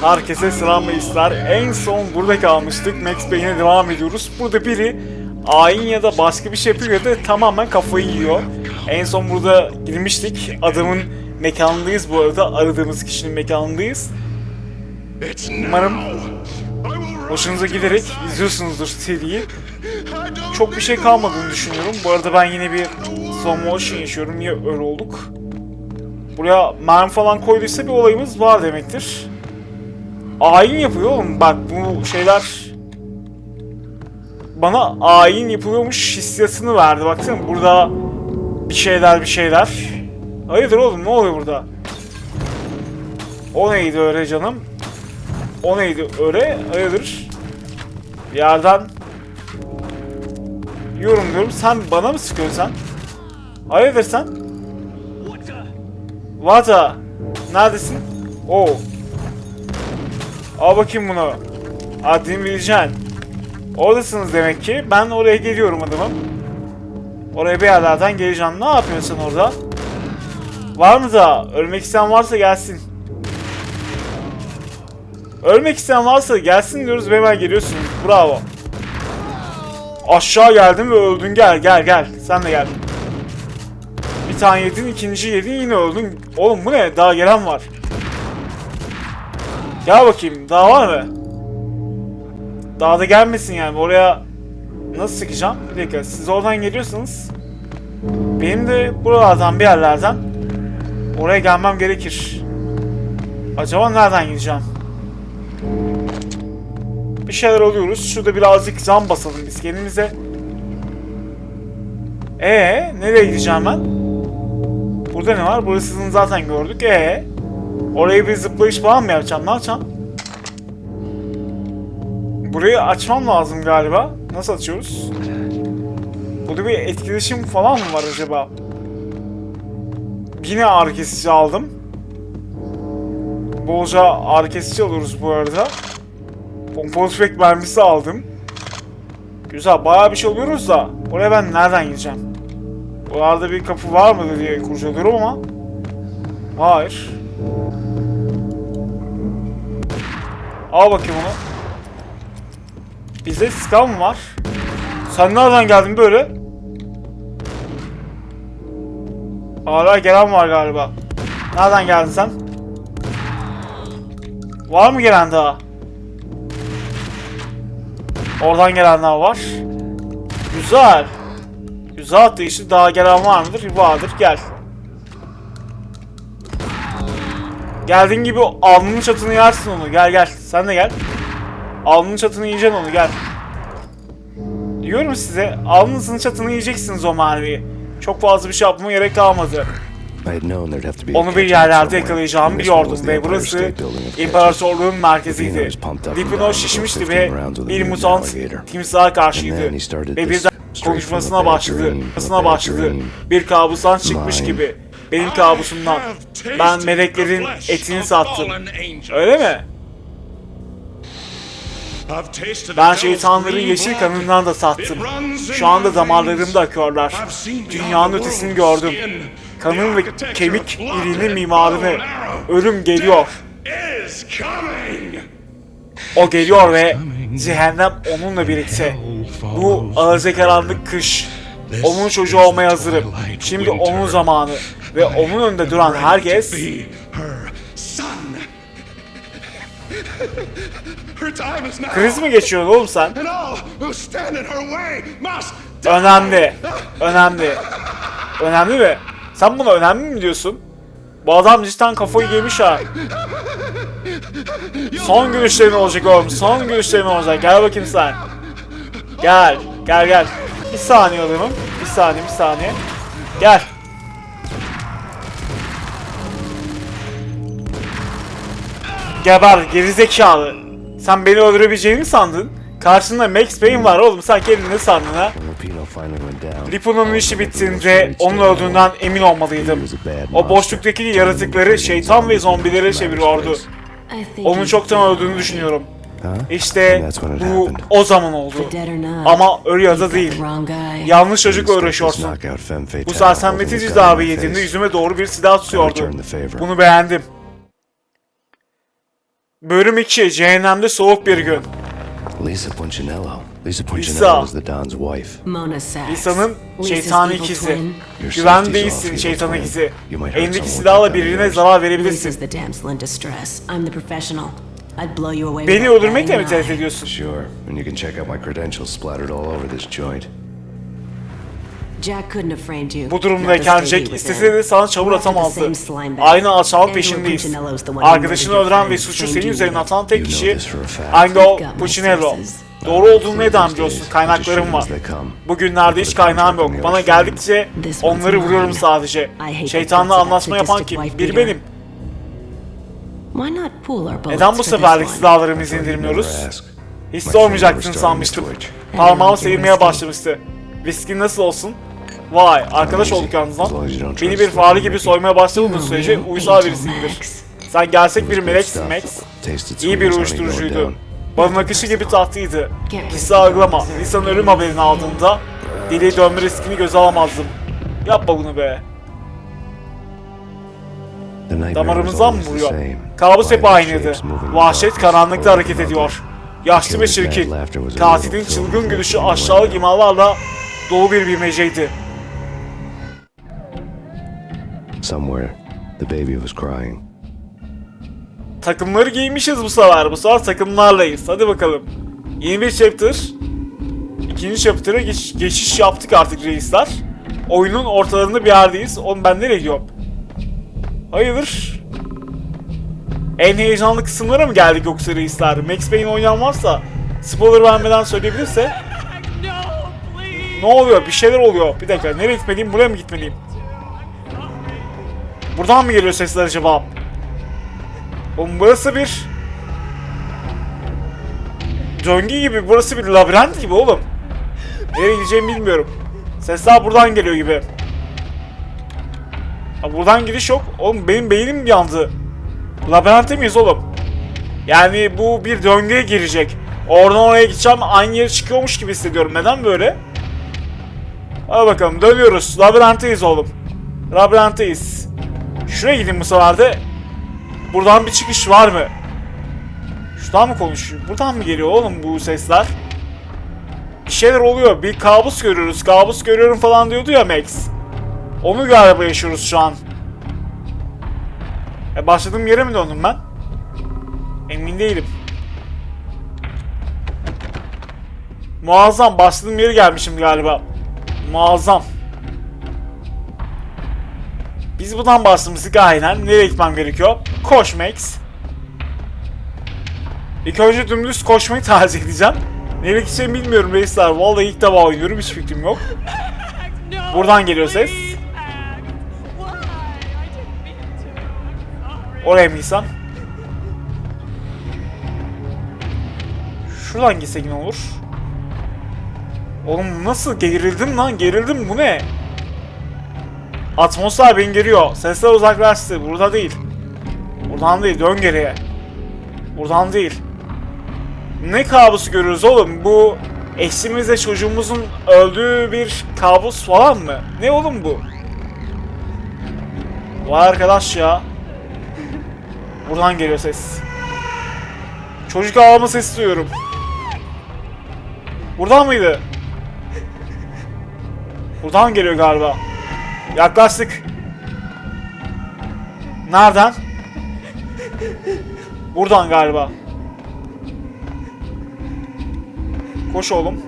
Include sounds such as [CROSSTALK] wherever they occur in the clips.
Herkese selam ister. En son burada kalmıştık. Max Payne'e devam ediyoruz. Burada biri ayin ya da başka bir şey yapıyor ya da tamamen kafayı yiyor. En son burada girmiştik. Adamın mekanındayız bu arada. Aradığımız kişinin mekanındayız. Umarım hoşunuza giderek izliyorsunuzdur seriyi. Çok bir şey kalmadığını düşünüyorum. Bu arada ben yine bir slow motion yaşıyorum. Niye öyle olduk? Buraya mermi falan koyduysa bir olayımız var demektir. Ayin yapıyor oğlum. Bak bu şeyler bana ayin yapılıyormuş hissiyatını verdi. Baksana burada bir şeyler bir şeyler. Hayırdır oğlum ne oluyor burada? O neydi öyle canım? O neydi öyle? Hayırdır? Yerden Yorum diyorum. Sen bana mı sıkıyorsun sen? Hayırdır sen? Vata. Neredesin? Oo. Al bakayım bunu. Adını bileceksin. Oradasınız demek ki. Ben oraya geliyorum adamım. Oraya bir yerlerden geleceğim. Ne yapıyorsun orada? Var mı da? Ölmek isteyen varsa gelsin. Ölmek isteyen varsa gelsin diyoruz ve hemen geliyorsunuz. Bravo. Aşağı geldin ve öldün. Gel gel gel. Sen de gel. Bir tane yedin, ikinci yedin yine öldün. Oğlum bu ne? Daha gelen var. Gel bakayım. Daha var mı? Daha da gelmesin yani. Oraya nasıl sıkacağım? Bir dakika. Siz oradan geliyorsunuz. Benim de buralardan bir yerlerden oraya gelmem gerekir. Acaba nereden gideceğim? Bir şeyler oluyoruz. Şurada birazcık zam basalım biz kendimize. Ee, nereye gideceğim ben? Burada ne var? Burasını zaten gördük. Ee, oraya bir zıplayış falan mı yapacağım? Ne yapacağım? Burayı açmam lazım galiba. Nasıl açıyoruz? Burada bir etkileşim falan mı var acaba? Yine ağrı kesici aldım. Bolca ağrı kesici alıyoruz bu arada. Pompalı tüfek mermisi aldım. Güzel bayağı bir şey oluyoruz da oraya ben nereden gideceğim? Oralarda bir kapı var mı diye kurcalıyorum ama Hayır. Al bakayım onu. Bizde skal mı var? Sen nereden geldin böyle? Hala gelen var galiba. Nereden geldin sen? Var mı gelen daha? Oradan gelenler var. Güzel. Güzel attı işte daha gelen var mıdır? Vardır gel. Geldiğin gibi alnının çatını yersin onu. Gel gel. Sen de gel. Alnının çatını yiyeceksin onu gel. Diyorum size alnınızın çatını yiyeceksiniz o mermiyi. Çok fazla bir şey yapmama gerek kalmadı. Onu bir yerlerde yakalayacağımı biliyordum ve burası imparatorluğun merkeziydi. Lipino şişmişti ve bir mutant timsaha karşıydı. Ve birden konuşmasına başladı. Konuşmasına başladı. Bir kabustan çıkmış gibi. Benim kabusumdan. Ben meleklerin etini sattım. Öyle mi? Ben şeytanların yeşil kanından da sattım. Şu anda damarlarımda akıyorlar. Dünyanın ötesini gördüm. Kanın ve kemik iliğinin mimarını. Ölüm geliyor. O geliyor ve cehennem onunla birlikte. Bu ağırca karanlık kış. Onun çocuğu olmaya hazırım. Şimdi onun zamanı. Ve onun önünde duran herkes kriz mi geçiyorsun oğlum sen? Önemli. Önemli. Önemli mi? Sen buna önemli mi diyorsun? Bu adam cidden kafayı yemiş ha. Son görüşlerin olacak oğlum. Son görüşlerin olacak. Gel bakayım sen. Gel. Gel gel. Bir saniye adamım. Bir saniye bir saniye. Gel. Geber gerizekalı. Sen beni öldürebileceğini mi sandın? Karşında Max Payne var oğlum sen kendini ne sandın ha? Lippo'nun işi bittiğinde onun öldüğünden emin olmalıydım. O boşluktaki yaratıkları şeytan ve zombilere çeviriyordu. Onun çoktan öldüğünü düşünüyorum. İşte bu o zaman oldu. Ama öyle ya da değil. Yanlış çocukla uğraşıyorsun. Bu sersemletici darbe yediğinde yüzüme doğru bir silah tutuyordu. Bunu beğendim. Bölüm 2 Cehennemde Soğuk Bir Gün. Lisa Punchinello. Lisa Lisa. Punchinello is the Don's wife. Mona Sachs. İsa'nın Lisa's şeytani evil ikizi. Güven değilsin şeytan ikizi. twin. You might hurt Elindeki someone silahla birine zarar verebilirsin. the damsel in distress. I'm the professional. I'd blow you away Beni öldürmekle mi tehdit ediyorsun? Sure, and you can check out my credentials splattered all over this joint. Jack couldn't have framed you. Bu durumdayken Jack istese de sana çamur atamazdı. Aynı Angelo peşindeyiz. Punchinello's the one who Arkadaşını öldüren ve suçu senin üzerine atan tek kişi this for a fact. Angelo Puccinello. Doğru olduğunu These biliyorsun? Kaynaklarım var. Bugünlerde hiç kaynağım yok. Bana geldikçe onları vuruyorum sadece. I hate the Şeytanla anlaşma yapan kim? Biri benim. Why not pool our bullets Neden bu seferlik silahlarımızı indirmiyoruz? Hiç sormayacaksın sanmıştım. Parmağım seyirmeye başlamıştı. Whisky nasıl olsun? Vay, arkadaş olduk yalnız lan. Beni bir fare gibi soymaya başlamadığın sürece uysal birisindir. Sen gerçek bir meleksin. Max. İyi bir uyuşturucuydu. Balın akışı gibi tatlıydı. Hissi algılama. Nisan'ın ölüm haberini aldığında deliği dönme riskini göze alamazdım. Yapma bunu be. Damarımızdan mı vuruyor? Kabus hep aynıydı. Vahşet karanlıkta hareket ediyor. Yaşlı ve çirkin. Katilin çılgın gülüşü aşağılık imalarla dolu bir bilmeceydi. Somewhere, the baby was crying. Takımları giymişiz bu sefer. Bu sefer takımlarlayız. Hadi bakalım. Yeni bir chapter. İkinci chapter'a geç- geçiş yaptık artık reisler. Oyunun ortalarında bir yerdeyiz. Oğlum ben nereye gidiyorum? Hayırdır? En heyecanlı kısımlara mı geldik yoksa reisler? Max Payne oynayan varsa spoiler vermeden söyleyebilirse [LAUGHS] ne oluyor? Bir şeyler oluyor. Bir dakika nereye gitmeliyim? Buraya mı gitmeliyim? Buradan mı geliyor sesler acaba? Oğlum burası bir... Döngü gibi, burası bir labirent gibi oğlum. Nereye gideceğimi bilmiyorum. Sesler buradan geliyor gibi. Ha, buradan gidiş yok. Oğlum benim beynim yandı. Labirente miyiz oğlum? Yani bu bir döngüye girecek. Oradan oraya gideceğim aynı yere çıkıyormuş gibi hissediyorum. Neden böyle? Hadi bakalım dönüyoruz. Labirentteyiz oğlum. Labirentteyiz. Şuraya gideyim bu sefer. Buradan bir çıkış var mı? Şuradan mı konuşuyor? Buradan mı geliyor oğlum bu sesler? Bir şeyler oluyor. Bir kabus görüyoruz. Kabus görüyorum falan diyordu ya Max. Onu galiba yaşıyoruz şu an. E başladığım yere mi döndüm ben? Emin değilim. Muazzam. Başladığım yere gelmişim galiba. Muazzam. Biz buradan başlamıştık aynen. Nereye gitmem gerekiyor? Koş Max. İlk önce dümdüz koşmayı tercih edeceğim. Nereye gideceğimi bilmiyorum reisler. Vallahi ilk defa oynuyorum. Hiç fikrim yok. [LAUGHS] Buradan geliyor ses. Oraya mı gitsem? Şuradan gitsek ne olur? Oğlum nasıl gerildim lan gerildim bu ne? Atmosfer beni geriyor. Sesler uzaklaştı. Burada değil. Buradan değil. Dön geriye. Buradan değil. Ne kabusu görüyoruz oğlum? Bu eşimizle çocuğumuzun öldüğü bir kabus falan mı? Ne oğlum bu? Vay arkadaş ya. Buradan geliyor ses. Çocuk ağlama sesi duyuyorum. Buradan mıydı? Buradan geliyor galiba. Yaklaştık. Nereden? Buradan galiba. Koş oğlum.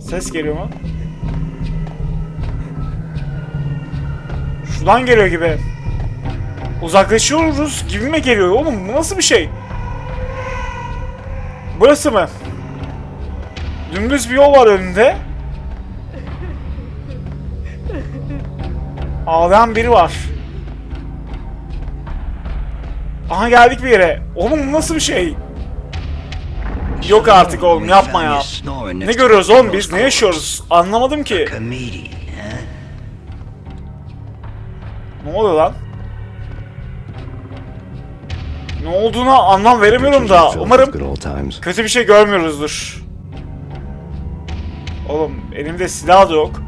Ses geliyor mu? Şuradan geliyor gibi. Uzaklaşıyoruz gibi mi geliyor oğlum? Bu nasıl bir şey? Burası mı? Dümdüz bir yol var önünde. Ağlayan biri var. Aha geldik bir yere. Oğlum nasıl bir şey? Yok artık oğlum yapma ya. Ne görüyoruz oğlum biz? Ne yaşıyoruz? Anlamadım ki. Ne oluyor lan? Ne olduğuna anlam veremiyorum da. Umarım kötü bir şey görmüyoruzdur. Oğlum elimde silah da yok.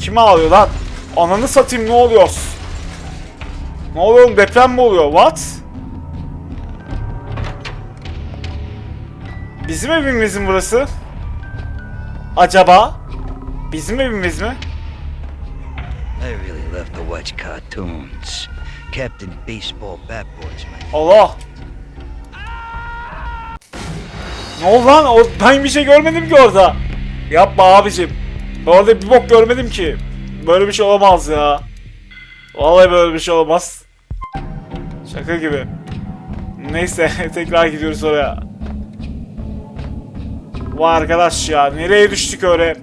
Kim ağlıyor lan? Ananı satayım ne oluyor? Ne oluyor oğlum deprem mi oluyor? What? Bizim evimiz mi burası? Acaba? Bizim evimiz mi? I really love to watch cartoons. Captain Baseball Bat Boys, man. Allah! Ne oldu lan? O, ben bir şey görmedim ki orada. Yapma abicim. Orada bir bok görmedim ki. Böyle bir şey olamaz ya. Vallahi böyle bir şey olmaz. Şaka gibi. Neyse [LAUGHS] tekrar gidiyoruz oraya. Vay arkadaş ya nereye düştük öyle?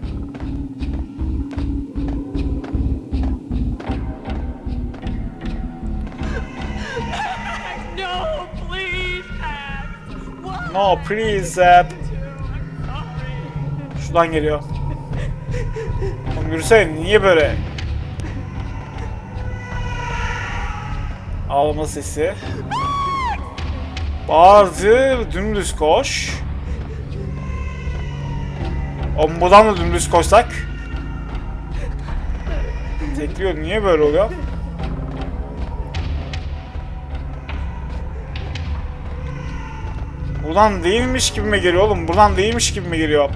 No please sorry. Şuradan geliyor. Oğlum yürüsene niye böyle? Ağlama sesi. Bağırdı dümdüz koş. Oğlum buradan da dümdüz koşsak. Tekliyor niye böyle oluyor? Buradan değilmiş gibi mi geliyor oğlum? Buradan değilmiş gibi mi geliyor?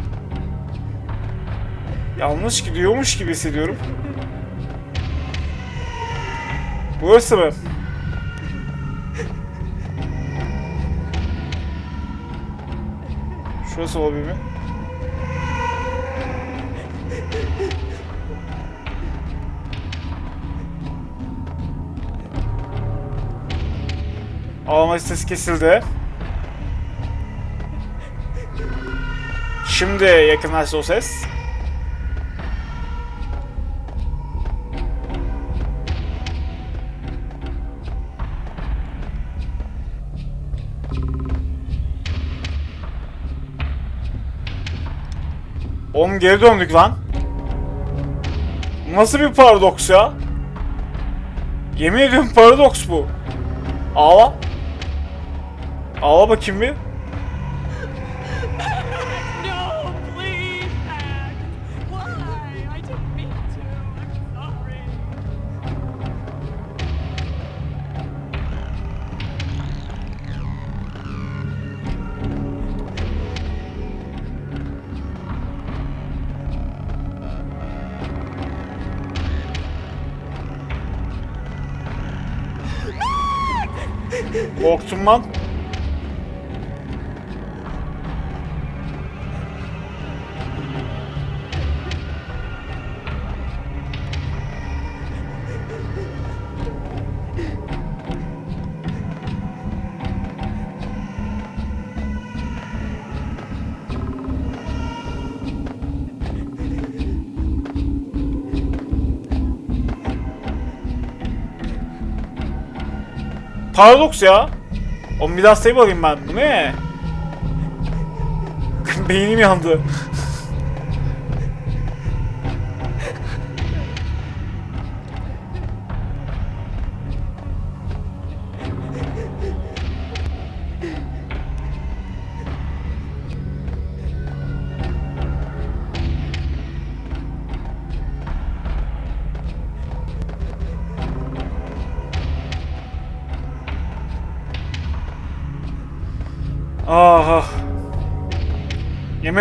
Yanlış gidiyormuş gibi hissediyorum. Burası mı? Şurası olabilir mi? Ağlama sesi kesildi. Şimdi yakınlaştı o ses. Oğlum geri döndük lan. Nasıl bir paradoks ya? Yemin ediyorum paradoks bu. Ağla. Ağla bakayım bir. Korktum lan. Paradoks ya. Oğlum bir daha save alayım ben. Bu ne? [LAUGHS] Beynim yandı.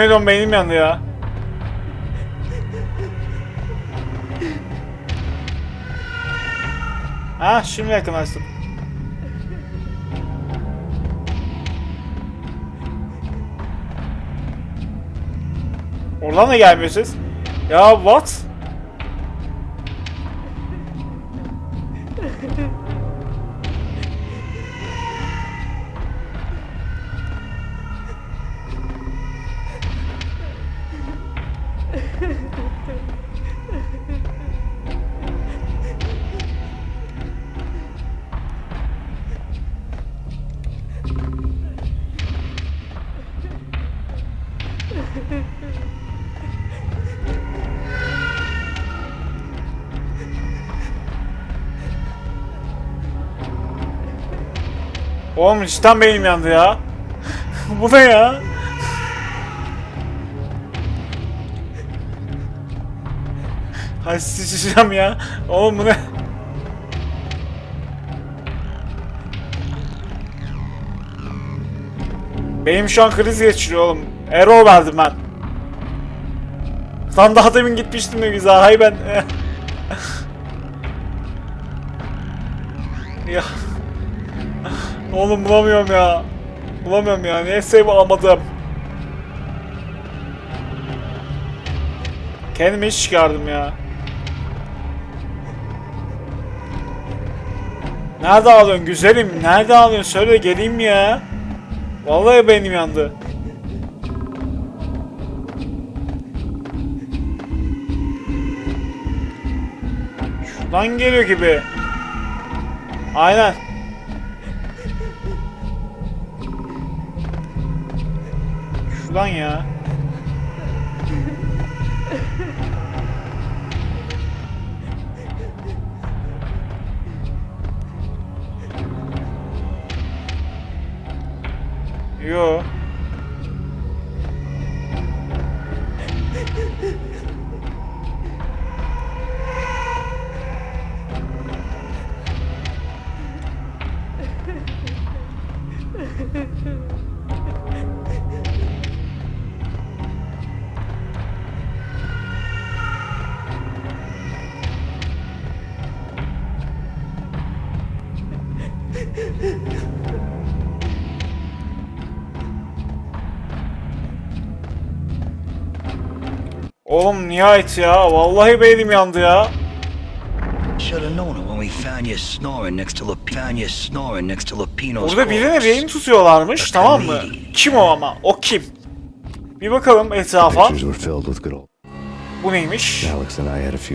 Yemin ediyorum beynim yandı ya. Ha şimdi yakınlaştım. Oradan da gelmiyor ses. Ya what? Oğlum cidden beynim yandı ya. Bu ne ya? Hay sıçacağım ya. Oğlum bu ne? Benim şu an kriz geçiriyor oğlum. Error verdim ben. Lan daha demin gitmiştim ne güzel. Hay ben. Oğlum bulamıyorum ya. Bulamıyorum ya. Niye save alamadım? Kendimi hiç çıkardım ya. Nerede ağlıyorsun güzelim? Nerede ağlıyorsun? Söyle geleyim ya. Vallahi benim yandı. Şuradan geliyor gibi. Aynen. Şuradan ya. Nihayet ya. Vallahi beynim yandı ya. Burada birine rehin tutuyorlarmış tamam mı? Kim o ama? O kim? Bir bakalım etrafa. Bu neymiş?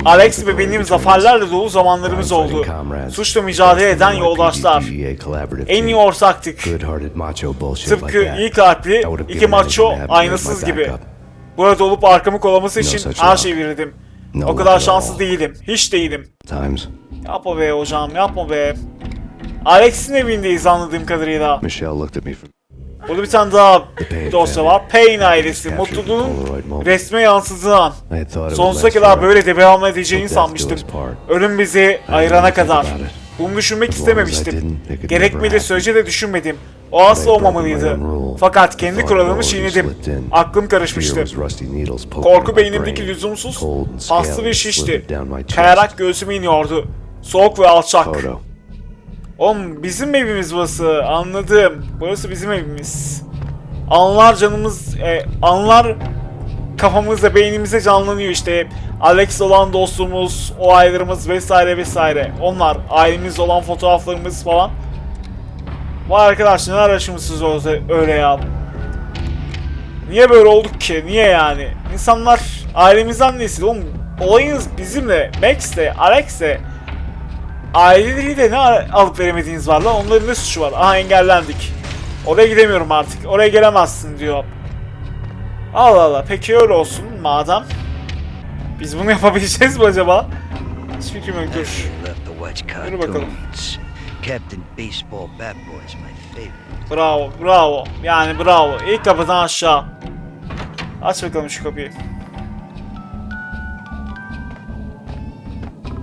Alex ve benim zaferlerle dolu zamanlarımız oldu. Suçla mücadele eden yoldaşlar. En iyi ortaktık. Tıpkı iyi kalpli iki maço aynasız gibi. Burada olup arkamı kollaması için her şeyi verirdim. O kadar şanslı değilim. Hiç değilim. Times, Yapma be hocam yapma be. Alex'in evindeyiz anladığım kadarıyla. Michelle looked at me from Burada bir tane daha dosya var. Payne ailesi. Mutluluğun resme yansıdığı Sonsuza kadar böyle de devam edeceğini sanmıştım. Ölüm bizi ayırana kadar. Bunu düşünmek istememiştim. Gerekmediği sürece de düşünmedim. O asla olmamalıydı. Fakat kendi kuralımı çiğnedim. Aklım karışmıştı. Korku beynimdeki lüzumsuz, paslı bir şişti. Kayarak göğsüme iniyordu. Soğuk ve alçak. Oğlum bizim evimiz burası. Anladım. Burası bizim evimiz. Anlar canımız, e, anlar kafamızda, beynimizde canlanıyor işte. Alex olan dostluğumuz, olaylarımız vesaire vesaire. Onlar, ailemiz olan fotoğraflarımız falan. Vay arkadaş neler yaşamışsınız öyle, ya. Niye böyle olduk ki? Niye yani? İnsanlar ailemizden nesil oğlum. Olayınız bizimle, Max'le, Alex'le. Aileleriyle ne al- alıp veremediğiniz var lan? Onların ne suçu var? Aha engellendik. Oraya gidemiyorum artık. Oraya gelemezsin diyor. Allah Allah. Peki öyle olsun madem. Biz bunu [LAUGHS] yapabileceğiz mi acaba? Hiç fikrim yok dur. Yürü bakalım. cartoons. Captain Baseball Bat Boy's my favorite. Bravo, bravo. Yani bravo. İlk kapıdan aşağı. Aç bakalım şu kapıyı.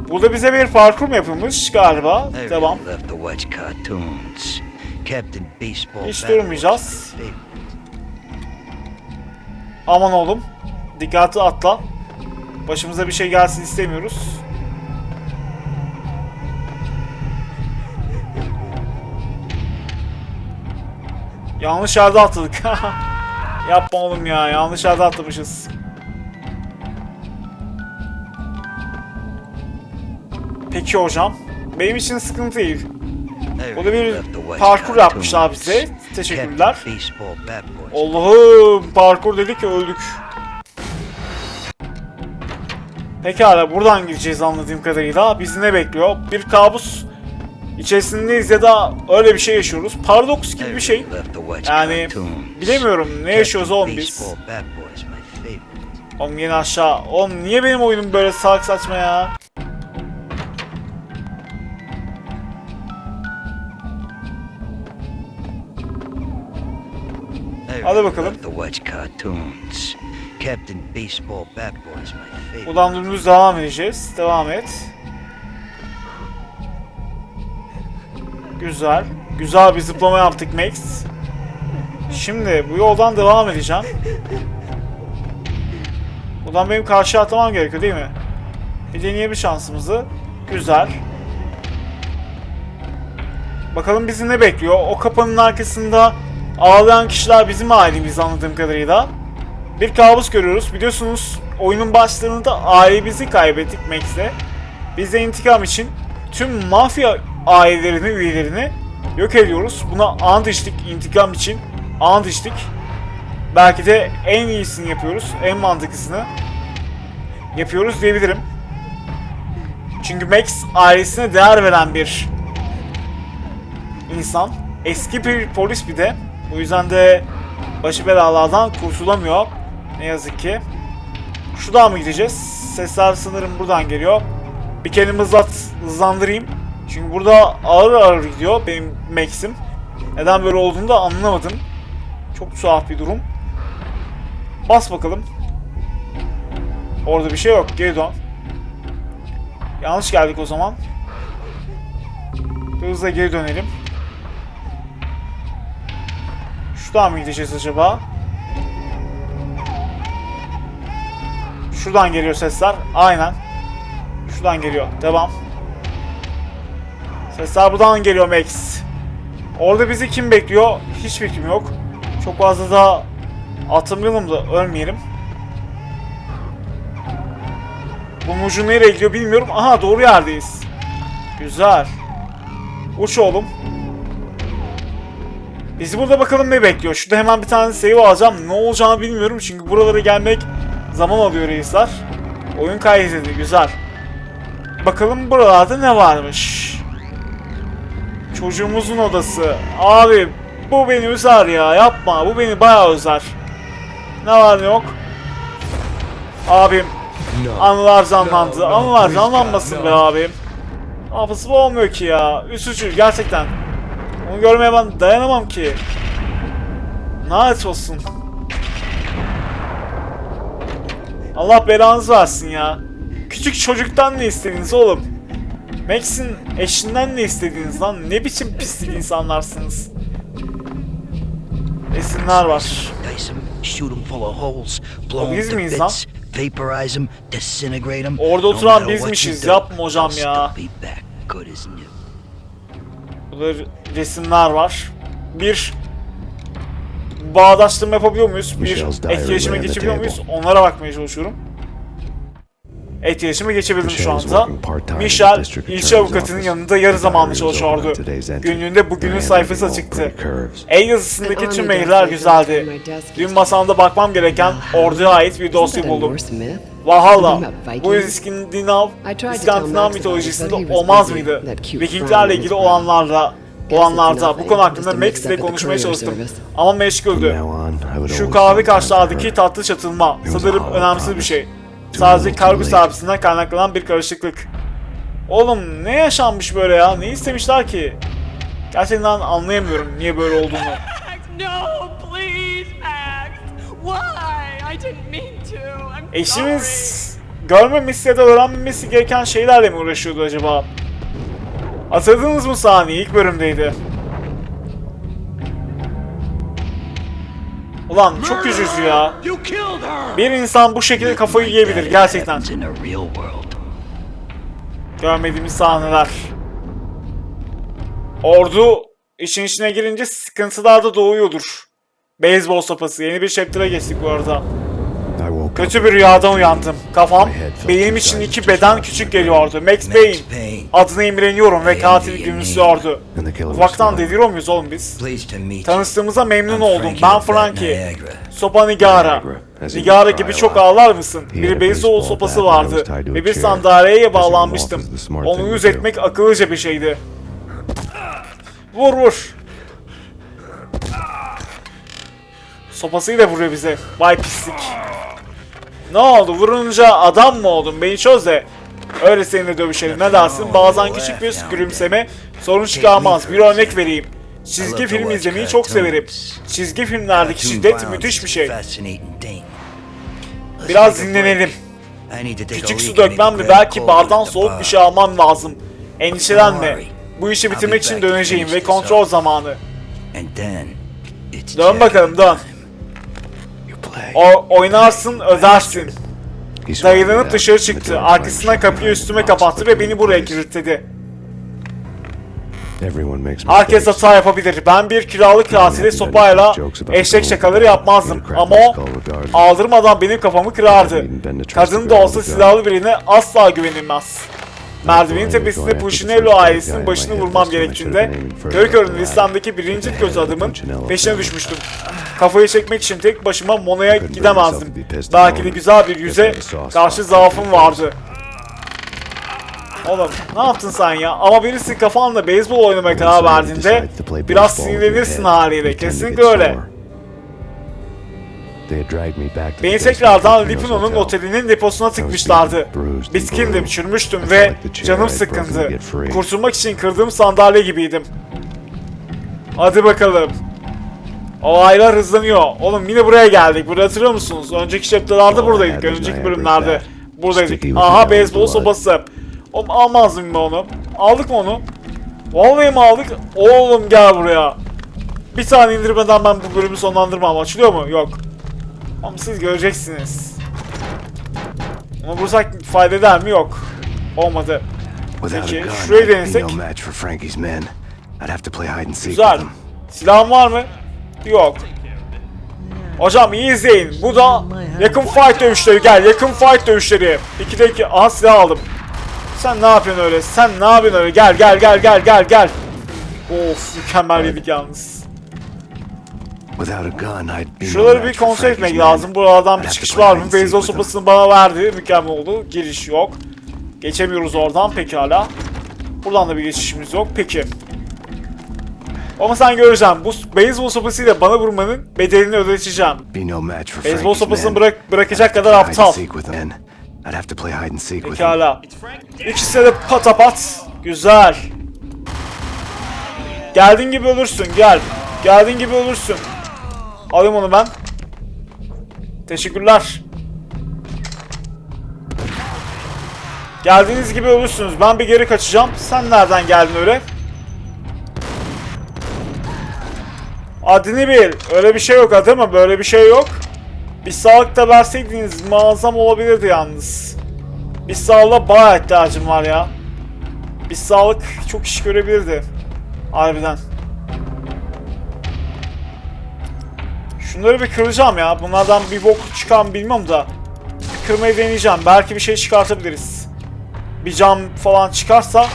Burada bize bir parkur mu yapılmış galiba? Devam. Hiç durmayacağız. Aman oğlum. Dikkatli atla. Başımıza bir şey gelsin istemiyoruz. Yanlış yerde atladık. [LAUGHS] Yapma oğlum ya. Yanlış yerde atlamışız. Peki hocam. Benim için sıkıntı değil. Burada bir parkur yapmışlar bize. Teşekkürler. Allah'ım parkur dedik öldük. Pekala buradan gideceğiz anladığım kadarıyla. Bizi ne bekliyor? Bir kabus içerisindeyiz ya da öyle bir şey yaşıyoruz. Paradoks gibi bir şey. Yani bilemiyorum ne yaşıyoruz oğlum biz. Oğlum yine aşağı. Oğlum niye benim oyunum böyle salak saçma ya? My favorite. Buradan dümdüz devam edeceğiz. Devam et. Güzel. Güzel bir zıplama yaptık Max. Şimdi bu yoldan devam edeceğim. Buradan benim karşıya atlamam gerekiyor değil mi? Bir deneyelim şansımızı. Güzel. Bakalım bizi ne bekliyor? O kapının arkasında ağlayan kişiler bizim ailemiz anladığım kadarıyla. Bir kabus görüyoruz. Biliyorsunuz oyunun başlarında ailemizi kaybettik Max'le. Biz de intikam için tüm mafya ailelerini, üyelerini yok ediyoruz. Buna ant içtik intikam için. Ant içtik. Belki de en iyisini yapıyoruz. En mantıklısını yapıyoruz diyebilirim. Çünkü Max ailesine değer veren bir insan. Eski bir polis bir de. Bu yüzden de başı belalardan kurtulamıyor. Ne yazık ki. Şuradan mı gideceğiz? Sesler sanırım buradan geliyor. Bir kendimi hızlat, hızlandırayım. Çünkü burada ağır ağır gidiyor benim Max'im. Neden böyle olduğunu da anlamadım. Çok tuhaf bir durum. Bas bakalım. Orada bir şey yok. Geri dön. Yanlış geldik o zaman. Hızla geri dönelim. Şuradan mı gideceğiz acaba? Şuradan geliyor sesler. Aynen. Şuradan geliyor. Devam. Sesler buradan geliyor Max. Orada bizi kim bekliyor? Hiç fikrim yok. Çok fazla da atılmayalım da ölmeyelim. Bu ucu nereye gidiyor bilmiyorum. Aha doğru yerdeyiz. Güzel. Uç oğlum. Bizi burada bakalım ne bekliyor. Şurada hemen bir tane save alacağım. Ne olacağını bilmiyorum çünkü buralara gelmek zaman alıyor reisler. Oyun kaydedildi. Güzel. Bakalım buralarda ne varmış. Çocuğumuzun odası. Abi bu beni üzer ya. Yapma. Bu beni bayağı üzer. Ne var ne yok? Abim. Anılar canlandı. Anılar canlanmasın be abim. Hafızı olmuyor ki ya. Üzücü gerçekten. Onu görmeye ben dayanamam ki. Lanet olsun. Allah belanızı versin ya. Küçük çocuktan ne istediniz oğlum? Max'in eşinden ne istediniz lan? Ne biçim pislik insanlarsınız? Resimler var. 'em biz miyiz lan? Orada oturan bizmişiz. Yapma hocam ya. Burada resimler var. Bir bağdaştırma yapabiliyor muyuz? Bir etkileşime geçebiliyor muyuz? Onlara bakmaya çalışıyorum. Etkileşime geçebildim şu anda. Michel, ilçe avukatının yanında yarı zamanlı çalışıyordu. Günlüğünde bugünün sayfası açıktı. El yazısındaki tüm mailler güzeldi. Dün masamda bakmam gereken orduya ait bir dosya buldum. Valhalla. Bu? İskandinav, İskandinav mitolojisinde olmaz mıydı? Vikinglerle ilgili olanlarla olanlarda bu konu hakkında Max ile konuşmaya çalıştım. Ama meşguldü. Şu kahve karşılardaki tatlı çatılma sanırım önemsiz bir şey. Sadece kargo servisinden kaynaklanan bir karışıklık. Oğlum ne yaşanmış böyle ya? Ne istemişler ki? Gerçekten anlayamıyorum niye böyle olduğunu. Max, [LAUGHS] no, please, Max. Why? I didn't mean to. Eşimiz görmemesi ya da öğrenmemesi gereken şeylerle mi uğraşıyordu acaba? Hatırladınız mı sahneyi? İlk bölümdeydi. Ulan çok üzücü ya. Bir insan bu şekilde kafayı yiyebilir gerçekten. Görmediğimiz sahneler. Ordu işin içine girince sıkıntılar da doğuyordur. Beyzbol sopası. Yeni bir chapter'a geçtik bu arada. Kötü bir rüyadan uyandım. Kafam, beynim için iki beden küçük geliyordu. Max Payne. Adına imreniyorum ve katil gülümsüyordu. Ufaktan deliriyor muyuz oğlum biz? Tanıştığımıza memnun oldum. Ben Frankie. Sopa Nigara. Nigara gibi çok ağlar mısın? Bir beyzbol sopası vardı ve bir sandalyeye bağlanmıştım. Onu yüz etmek akıllıca bir şeydi. Vur vur. Sopasıyla vuruyor bize. Vay pislik. Ne oldu? Vurunca adam mı oldun? Beni çöz de. Öyle seninle dövüşelim. Ne dersin? Bazen küçük bir gülümseme sorun çıkarmaz. Bir örnek vereyim. Çizgi film izlemeyi çok severim. Çizgi filmlerdeki şiddet müthiş bir şey. Biraz dinlenelim. Küçük su dökmem grab Belki bardan soğuk bir şey almam lazım. Endişelenme. Bu işi bitirmek için döneceğim ve kontrol zamanı. Dön bakalım dön. O oynarsın ödersin. Dayılanıp dışarı çıktı. Arkasından kapıyı üstüme kapattı ve beni buraya kilitledi. Everyone makes Herkes hata yapabilir. Ben bir kiralık katili sopayla eşek şakaları yapmazdım. Ama o aldırmadan benim kafamı kırardı. Kadın da olsa silahlı birine asla güvenilmez. Merdivenin tepesinde Pushkinello ailesinin başını vurmam gerektiğinde köy körünün listemdeki birinci kötü adımın peşine düşmüştüm. Kafayı çekmek için tek başıma Mona'ya gidemezdim. Belki de güzel bir yüze karşı zaafım vardı. Oğlum ne yaptın sen ya? Ama birisi kafanla beyzbol oynamaya karar verdiğinde biraz sinirlenirsin haliyle. Kesinlikle öyle. Beni tekrardan Lipino'nun otelinin deposuna tıkmışlardı. Bitkindim, çürümüştüm ve canım sıkkındı. Kurtulmak için kırdığım sandalye gibiydim. Hadi bakalım. Olaylar hızlanıyor. Oğlum yine buraya geldik. Burada hatırlıyor musunuz? Önceki chapter'larda buradaydık. Önceki bölümlerde buradaydık. Aha beyzbol sopası. Oğlum almazdım mı onu? Aldık mı onu? Vallahi mi aldık? Oğlum gel buraya. Bir tane indirmeden ben bu bölümü sonlandırmam. Açılıyor mu? Yok. Ama siz göreceksiniz. Ama bulsak fayda eder mi? Yok. Olmadı. Peki, şurayı denesek. no match for Frankie's men. I'd have to play hide and seek Güzel. Silahın var mı? Yok. Hocam iyi izleyin. Bu da yakın fight dövüşleri. Gel yakın fight dövüşleri. 2'de 2. Aha silah aldım. Sen ne yapıyorsun öyle? Sen ne yapıyorsun öyle? Gel gel gel gel gel gel. Of mükemmel yedik yalnız. Şuraları bir kontrol etmek lazım. Buralardan bir çıkış var mı? them. sopasını bana verdi. Mükemmel oldu. Giriş yok. Geçemiyoruz oradan pekala. Buradan da bir geçişimiz yok. Peki. Ama sen göreceğim. Bu beyzbol sopasıyla bana vurmanın bedelini ödeteceğim. Beyzbol sopasını bırak bırakacak kadar aptal. Pekala. İkisi de patapat. Güzel. Geldiğin gibi ölürsün. Gel. Geldiğin gibi ölürsün. Alayım onu ben. Teşekkürler. Geldiğiniz gibi ölürsünüz. Ben bir geri kaçacağım. Sen nereden geldin öyle? Adını bil. Öyle bir şey yok değil mi? Böyle bir şey yok. Bir sağlık da verseydiniz muazzam olabilirdi yalnız. Bir sağlığa bayağı ihtiyacım var ya. Bir sağlık çok iş görebilirdi. Harbiden. Şunları bir kıracağım ya. Bunlardan bir bok çıkan bilmiyorum da. Bir kırmayı deneyeceğim. Belki bir şey çıkartabiliriz. Bir cam falan çıkarsa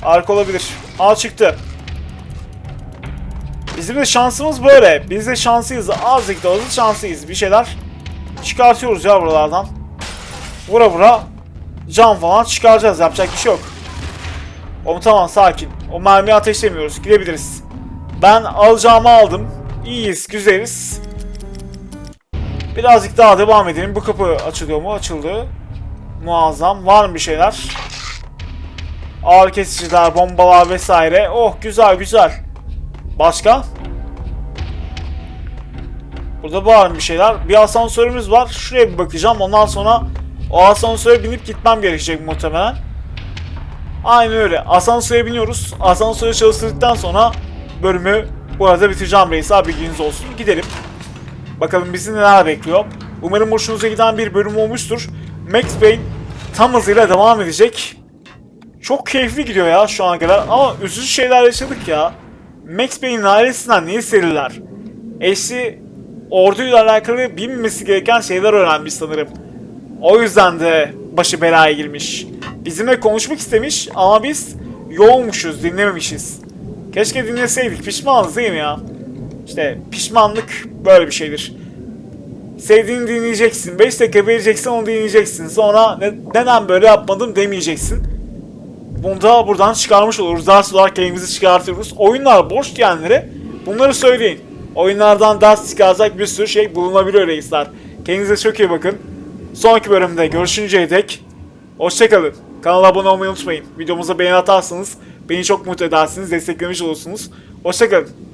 harika olabilir. Aa çıktı. Bizim de şansımız böyle. Biz de şanslıyız. Azıcık da olsa şanslıyız. Bir şeyler çıkartıyoruz ya buralardan. Vura vura cam falan çıkaracağız. Yapacak bir şey yok. O tamam sakin. O mermiyi ateşlemiyoruz. Gidebiliriz. Ben alacağımı aldım. İyiyiz, güzeliz. Birazcık daha devam edelim. Bu kapı açılıyor mu? Açıldı. Muazzam. Var mı bir şeyler? Ağır kesiciler, bombalar vesaire. Oh güzel güzel. Başka? Burada var mı bir şeyler? Bir asansörümüz var. Şuraya bir bakacağım. Ondan sonra o asansöre binip gitmem gerekecek muhtemelen. Aynen öyle. Asansöre biniyoruz. Asansörü çalıştırdıktan sonra bölümü burada bitireceğim reis abi bilginiz olsun. Gidelim. Bakalım bizi neler bekliyor. Umarım hoşunuza giden bir bölüm olmuştur. Max Payne tam hızıyla devam edecek. Çok keyifli gidiyor ya şu ana kadar ama üzücü şeyler yaşadık ya. Max Payne'in ailesinden niye seriler? Eşi orduyla alakalı bilmemesi gereken şeyler öğrenmiş sanırım. O yüzden de başı belaya girmiş. Bizimle konuşmak istemiş ama biz yoğunmuşuz, dinlememişiz. Keşke dinleseydik, pişmanız değil mi ya? İşte pişmanlık böyle bir şeydir. Sevdiğini dinleyeceksin, 5 dakika vereceksin onu dinleyeceksin. Sonra ne- neden böyle yapmadım demeyeceksin. Bunu da buradan çıkarmış oluruz. Ders olarak kendimizi çıkartıyoruz. Oyunlar boş diyenlere bunları söyleyin. Oyunlardan ders çıkaracak bir sürü şey bulunabiliyor reisler. Kendinize çok iyi bakın. Sonraki bölümde görüşünceye dek hoşçakalın. Kanala abone olmayı unutmayın. Videomuza beğeni atarsanız beni çok mutlu edersiniz, desteklemiş olursunuz. Hoşçakalın.